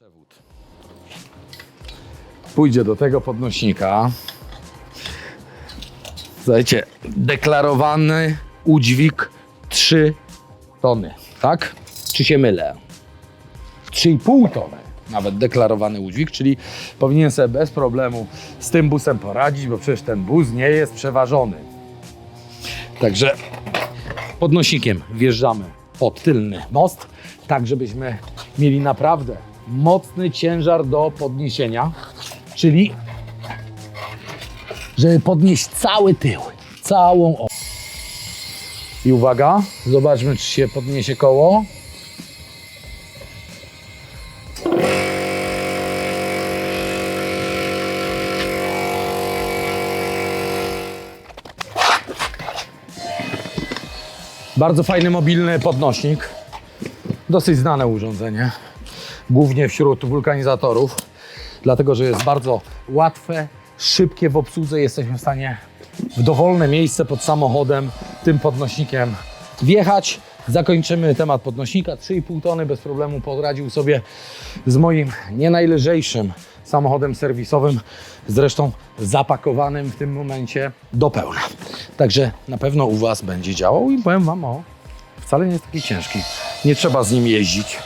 Przewód. Pójdzie do tego podnośnika. Słuchajcie, deklarowany udźwig 3 tony, tak? Czy się mylę? 3,5 tony nawet deklarowany udźwig, czyli powinien sobie bez problemu z tym busem poradzić, bo przecież ten bus nie jest przeważony. Także podnosikiem wjeżdżamy pod tylny most, tak żebyśmy mieli naprawdę mocny ciężar do podniesienia, czyli żeby podnieść cały tył, całą o. I uwaga, zobaczmy czy się podniesie koło. Bardzo fajny mobilny podnośnik. Dosyć znane urządzenie, głównie wśród wulkanizatorów, dlatego że jest bardzo łatwe, szybkie w obsłudze. Jesteśmy w stanie w dowolne miejsce pod samochodem tym podnośnikiem wjechać. Zakończymy temat podnośnika. 3,5 tony bez problemu poradził sobie z moim nie najlżejszym samochodem serwisowym, zresztą zapakowanym w tym momencie do pełna. Także na pewno u Was będzie działał i powiem Wam o, wcale nie jest taki ciężki. Nie trzeba z nim jeździć.